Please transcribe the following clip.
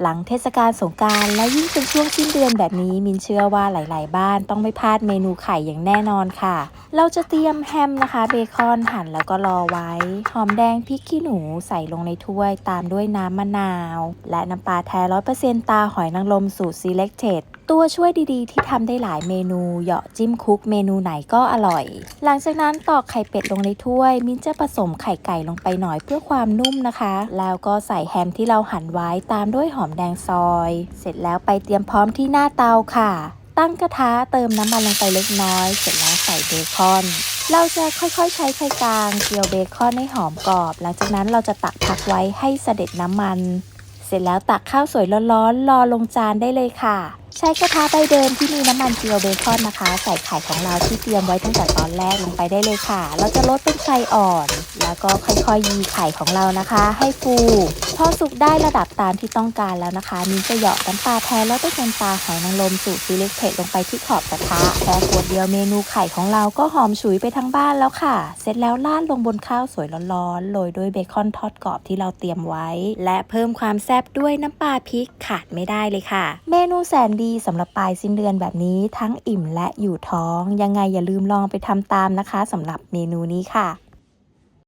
หลังเทศกาลสงการและยิ่งเป็นช่วงสิ้นเดือนแบบนี้มินเชื่อว่าหลาย ๆ บ้านต้องไม่พลาดเมนูไข่อย่างแน่นอนค่ะ เราจะเตรียมแฮมนะคะ เบคอนหั่นแล้วก็รอไว้ หอมแดงพริกขี้หนูใส่ลงในถ้วยตามด้วยน้ำมะนาว และน้ำปลาแท้ร้อยเปอร์เซ็นต์ตาหอยนางรมสูตร selected ตัวช่วยดีๆ ที่ทำได้หลายเมนูเหยาะจิ้มคุกเมนูไหนก็อร่อย หลังจากนั้นตอกไข่เป็ดลงในถ้วย มิ้นจะผสมไข่ไก่ลงไปหน่อยเพื่อความนุ่มนะคะ แล้วก็ใส่แฮมที่เราหั่นไว้ตามด้วยหอมแดงซอย เสร็จแล้วไปเตรียมพร้อมที่หน้าเตาค่ะ ตั้งกระทะเติมน้ำมันลงไปเล็กน้อย เสร็จแล้วใส่เบคอนเราจะค่อยๆ ใช้ไฟกลางเจียวเบคอนให้หอมกรอบ หลังจากนั้นเราจะตักพักไว้ให้เสด็จน้ำมัน เสร็จแล้วตักข้าวสวยร้อนๆรอลงจานได้เลยค่ะ ใช้กระทะใบเดิมที่มีน้ำมันเจียวเบคอนนะคะ ใส่ไข่ของเราที่เตรียมไว้ตั้งแต่ตอนแรกลงไปได้เลยค่ะ เราจะลดเป็นไฟอ่อน แล้วก็ค่อยๆยีไข่ของเรานะคะ ให้ฟู พอสุกได้ระดับตามที่ต้องการแล้วนะคะมินจะเหยาะน้ำปลาแท้แล้วก็น้ำปลาหอยนางรมสูตรซีเล็กเทลงไปที่ขอบกระทะแค่ขวดเดียวเมนูไข่ของเราก็หอมฉุยไปทั้งบ้านแล้วค่ะ เสร็จแล้วราดลงบนข้าวสวยร้อนๆโรยด้วยเบคอนทอดกรอบที่เราเตรียมไว้ และเพิ่มความแซ่บด้วยน้ำปลาพริกขาดไม่ได้เลยค่ะ เมนูแสนดีสำหรับปลายสิ้นเดือนแบบนี้ทั้งอิ่มและอยู่ท้อง ยังไงอย่าลืมลองไปทำตามนะคะสำหรับเมนูนี้ค่ะ